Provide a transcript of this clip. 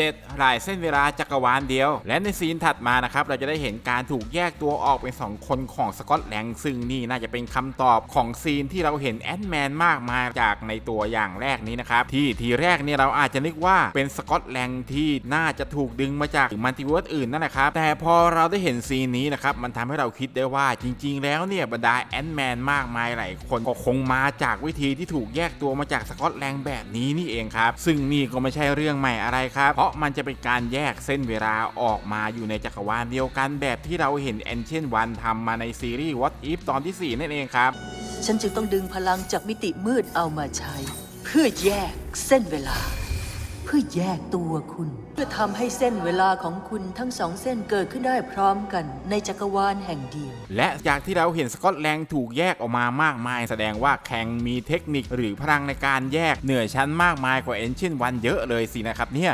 7หลายเส้นเวลาจักรวาลเดียว และในซีนถัดมานะครับเราจะได้เห็นการถูกแยกตัวออกเป็น 2 คนของสกอตแลงซึ่งนี่น่าจะเป็นคำตอบของซีนที่เราเห็นแอนด์แมนมากมายจากในตัวอย่างแรกนี้นะครับ ที่ทีแรกเนี่ยเราอาจจะนึกว่าเป็นสกอตแลงที่น่าจะถูกดึงมาจากมัลติเวิร์สอื่นนั่นแหละครับ แต่พอเราได้เห็นซีนนี้นะครับมันทำให้เราคิดได้ว่าจริง ๆ แล้วเนี่ยบรรดาแอนด์แมนมากมายหลายคนก็คงมาจากวิธีที่ถูกแยกตัวมาจากสกอตแลงแบบนี้นี่เองครับซึ่งนี่ก็ไม่ใช่เรื่องใหม่อะไรครับเพราะมันจะเป็นการแยกเส้นเวลาออกมาอยู่ในจักรวาลเดียวกันแบบที่เราเห็นแอนเชนวันทำมาในซีรีส์ What If ตอนที่ 4 นั่นเองครับ ฉันจึงต้องดึงพลังจากมิติมืดเอามาใช้ เพื่อแยกเส้นเวลา เพื่อแยกตัวคุณ เพื่อทำให้เส้นเวลาของคุณทั้งสองเส้นเกิดขึ้นได้พร้อมกันในจักรวาลแห่งเดียว และจากที่เราเห็นสกอตแลนด์ถูกแยกออกมามากมาย แสดงว่าแข่งมีเทคนิคหรือพลังในการแยกเหนือชั้นมากมายกว่าเอนชินวันเยอะเลยสินะครับเนี่ย